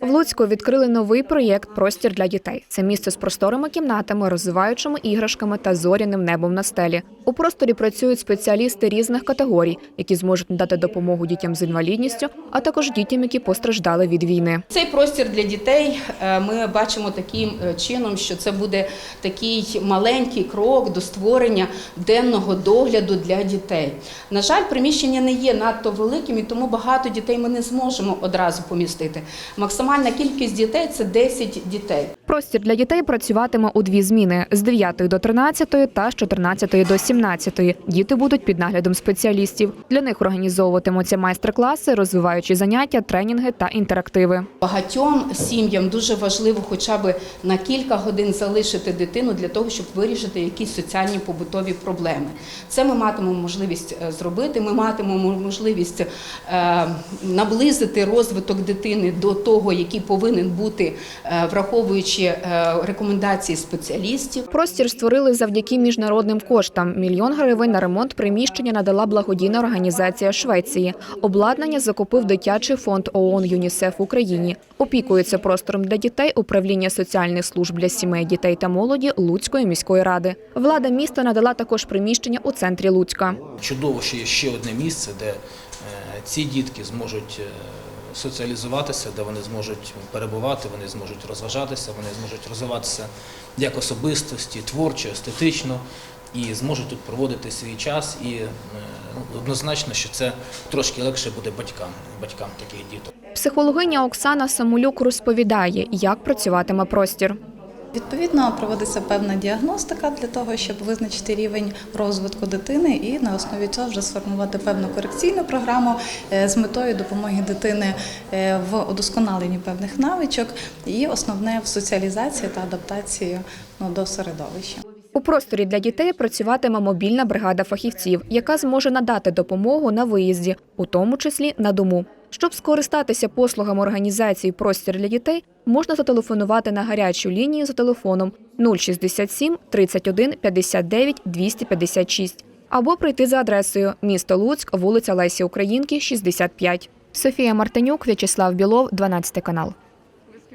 В Луцьку відкрили новий проєкт Простір для дітей. Це місце з просторими кімнатами, розвиваючими іграшками та зоряним небом на стелі. У просторі працюють спеціалісти різних категорій, які зможуть надати допомогу дітям з інвалідністю, а також дітям, які постраждали від війни. Цей простір для дітей е, ми бачимо таким е, чином, що це буде такий маленький крок до створення денного догляду для дітей. На жаль, приміщення не є надто великим, і тому багато дітей ми не зможемо одразу помістити. Максимальна кількість дітей це 10 дітей. Простір для дітей працюватиме у дві зміни з 9 до 13 та з 14 до 17. Діти будуть під наглядом спеціалістів. Для них організовуватимуться майстер-класи, розвиваючі заняття, тренінги та інтерактиви. Багатьом сім'ям дуже важливо хоча б на кілька годин залишити дитину для того, щоб вирішити якісь соціальні побутові проблеми. Це ми матимемо можливість е, зробити. Ми матимемо можливість е, наблизити розвиток дитини до того, який повинен бути, е, враховуючи е, рекомендації спеціалістів. Простір створили завдяки міжнародним коштам. Мільйон гривень на ремонт приміщення надала благодійна організація Швеції. Обладнання закупив дитячий фонд ООН ЮНІСЕФ в Україні. Опікується простором для дітей управління соціальних служб для сімей, дітей та молоді Луцької міської ради. Влада міста надала також приміщення у центрі Луцька. Чудово, що є ще одне місце, де е, ці дітки зможуть соціалізуватися, де вони зможуть перебувати, вони зможуть розважатися, вони зможуть розвиватися як особистості, творчо, естетично, і зможуть тут проводити свій час. І е, ну, однозначно, що це трошки легше буде батькам, батькам таких діток. Психологиня Оксана Самолюк розповідає, як працюватиме простір. Відповідно, проводиться певна діагностика для того, щоб визначити рівень розвитку дитини, і на основі цього вже сформувати певну корекційну програму е, з метою допомоги дитини е, в удосконаленні певних навичок і основне в соціалізації та адаптації ну, до середовища. У просторі для дітей працюватиме мобільна бригада фахівців, яка зможе надати допомогу на виїзді, у тому числі на дому. Щоб скористатися послугами організації Простір для дітей, можна зателефонувати на гарячу лінію за телефоном 067 31 59 256 або прийти за адресою місто Луцьк, вулиця Лесі Українки, 65. Софія Мартинюк, В'ячеслав Білов, 12 канал.